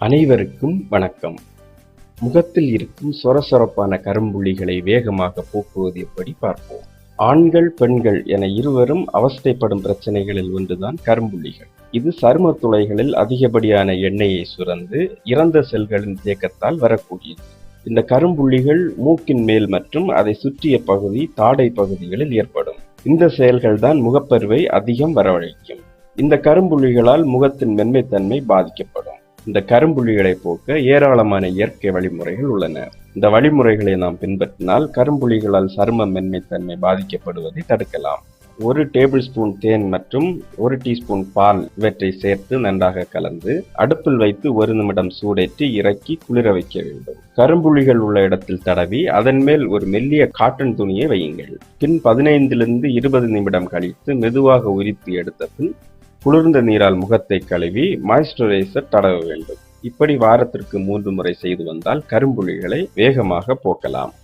அனைவருக்கும் வணக்கம். முகத்தில் இருக்கும் சொரசொரப்பான கரும்புள்ளிகளை வேகமாக போக்குவது எப்படி பார்ப்போம். ஆண்கள் பெண்கள் என இருவரும் அவஸ்தைப்படும் பிரச்சனைகளில் ஒன்றுதான் கரும்புள்ளிகள். இது சரும துளைகளில் அதிகப்படியான எண்ணெயை சுரந்து இறந்த செல்களின் தேக்கத்தால் வரக்கூடியது. இந்த கரும்புள்ளிகள் மூக்கின் மேல் மற்றும் அதை சுற்றிய பகுதி தாடை பகுதிகளில் ஏற்படும். இந்த செயல்கள்தான் முகப்பருவை அதிகம் வரவழைக்கும். இந்த கரும்புள்ளிகளால் முகத்தின் மென்மைத்தன்மை பாதிக்கப்படும். இந்த கரும்புள்ளிகளை போக்க ஏராளமான இயற்கை வழிமுறைகள் உள்ளன. இந்த வழிமுறைகளை நாம் பின்பற்றினால் கரும்புள்ளிகளால் சரும மென்மைத்தன்மை பாதிக்கப்படுவதை தடுக்கலாம். ஒரு டேபிள் ஸ்பூன் தேன் மற்றும் ஒரு டீஸ்பூன் பால் இவற்றை சேர்த்து நன்றாக கலந்து அடுப்பில் வைத்து ஒரு நிமிடம் சூடேற்றி இறக்கி குளிர வைக்க வேண்டும். கரும்புள்ளிகள் உள்ள இடத்தில் தடவி அதன் மேல் ஒரு மெல்லிய காட்டன் துணியை வையுங்கள். பின் பதினைந்திலிருந்து இருபது நிமிடம் கழித்து மெதுவாக உரித்து எடுத்த பின் குளிர்ந்த நீரால் முகத்தை கழுவி மாய்ஸ்சரைசர் தடவ வேண்டும். இப்படி வாரத்திற்கு மூன்று முறை செய்து வந்தால் கரும்புள்ளிகளை வேகமாக போக்கலாம்.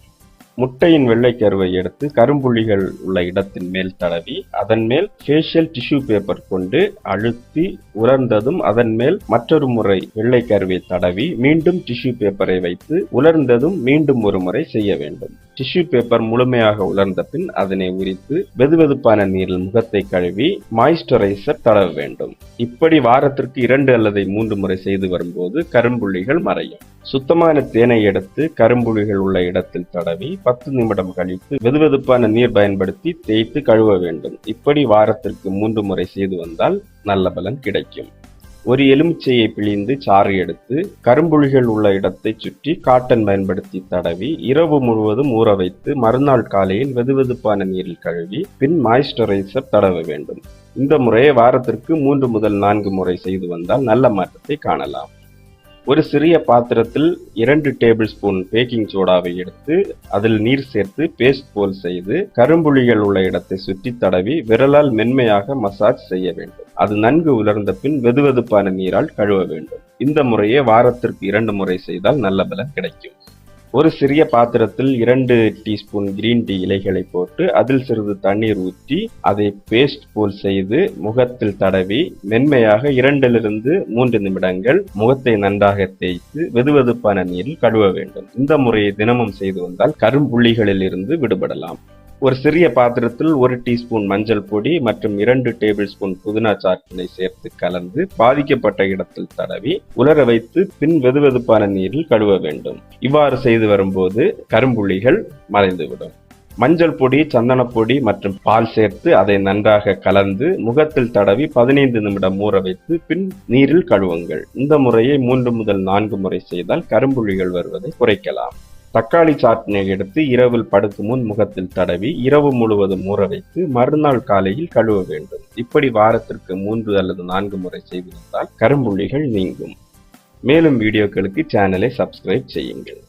முட்டையின் வெள்ளைக்கருவை எடுத்து கரும்புள்ளிகள் உள்ள இடத்தின் மேல் தடவி அதன் மேல் ஃபேஷியல் டிஷ்யூ பேப்பர் கொண்டு அழுத்தி உலர்ந்ததும் அதன் மேல் மற்றொரு முறை வெள்ளைக்கருவை தடவி மீண்டும் டிஷ்யூ பேப்பரை வைத்து உலர்ந்ததும் மீண்டும் ஒரு முறை செய்ய வேண்டும். டிஷ்யூ பேப்பர் முழுமையாக உலர்ந்த பின் அதனை உரித்து வெதுவெதுப்பான நீரில் முகத்தை கழுவி மாய்ஸ்டரைசர் தடவ வேண்டும். இப்படி வாரத்திற்கு இரண்டு அல்லது மூன்று முறை செய்து வரும்போது கரும்புள்ளிகள் மறையும். சுத்தமான தேனை எடுத்து கரும்புள்ளிகள் உள்ள இடத்தில் தடவி பத்து நிமிடம் கழித்து வெதுவெதுப்பான நீர் பயன்படுத்தி தேய்த்து கழுவ வேண்டும். இப்படி வாரத்திற்கு மூன்று முறை செய்து வந்தால் நல்ல பலன் கிடைக்கும். ஒரு எலுமிச்சையை பிழிந்து சாறு எடுத்து கரும்புள்ளிகள் உள்ள இடத்தை சுற்றி காட்டன் பயன்படுத்தி தடவி இரவு முழுவதும் ஊற வைத்து மறுநாள் காலையில் வெதுவெதுப்பான நீரில் கழுவி பின் மாய்ஸ்டரைசர் தடவ வேண்டும். இந்த முறையை வாரத்திற்கு மூன்று முதல் நான்கு முறை செய்து வந்தால் நல்ல மாற்றத்தை காணலாம். ஒரு சிறிய பாத்திரத்தில் இரண்டு டேபிள் ஸ்பூன் பேக்கிங் சோடாவை எடுத்து அதில் நீர் சேர்த்து பேஸ்ட் போல் செய்து கரும்புள்ளிகள் உள்ள இடத்தை சுற்றி தடவி விரலால் மென்மையாக மசாஜ் செய்ய வேண்டும். அது நன்கு உலர்ந்த பின் வெதுவெதுப்பான நீரால் கழுவ வேண்டும். இந்த முறையை வாரத்திற்கு இரண்டு முறை செய்தால் நல்ல பலன் கிடைக்கும். ஒரு சிறிய பாத்திரத்தில் இரண்டு டீஸ்பூன் கிரீன் டீ இலைகளை போட்டு அதில் சிறிது தண்ணீர் ஊற்றி அதை பேஸ்ட் போல் செய்து முகத்தில் தடவி மென்மையாக இரண்டிலிருந்து மூன்று நிமிடங்கள் முகத்தை நன்றாக தேய்த்து வெதுவெதுப்பான நீரில் கழுவ வேண்டும். இந்த முறையை தினமும் செய்து வந்தால் கரும்புள்ளிகளில் இருந்து விடுபடலாம். ஒரு சிறிய பாத்திரத்தில் ஒரு டீஸ்பூன் மஞ்சள் பொடி மற்றும் இரண்டு டேபிள் ஸ்பூன் புதினா சாற்றினை சேர்த்து கலந்து பாதிக்கப்பட்ட இடத்தில் தடவி உலர வைத்து பின் வெதுவெதுப்பான நீரில் கழுவ வேண்டும். இவ்வாறு செய்து வரும்போது கரும்புள்ளிகள் மறைந்துவிடும். மஞ்சள் பொடி சந்தனப்பொடி மற்றும் பால் சேர்த்து அதை நன்றாக கலந்து முகத்தில் தடவி பதினைந்து நிமிடம் ஊற வைத்து பின் நீரில் கழுவுங்கள். இந்த முறையை மூன்று முதல் நான்கு முறை செய்தால் கரும்புள்ளிகள் வருவதை குறைக்கலாம். தக்காளி சாற்றினை எடுத்து இரவில் படுத்து முன் முகத்தில் தடவி இரவு முழுவதும் ஊற வைத்து மறுநாள் காலையில் கழுவ வேண்டும். இப்படி வாரத்திற்கு மூன்று அல்லது நான்கு முறை செய்து வந்தால் கரும்புள்ளிகள் நீங்கும். மேலும் வீடியோக்களுக்கு சேனலை சப்ஸ்கிரைப் செய்யுங்கள்.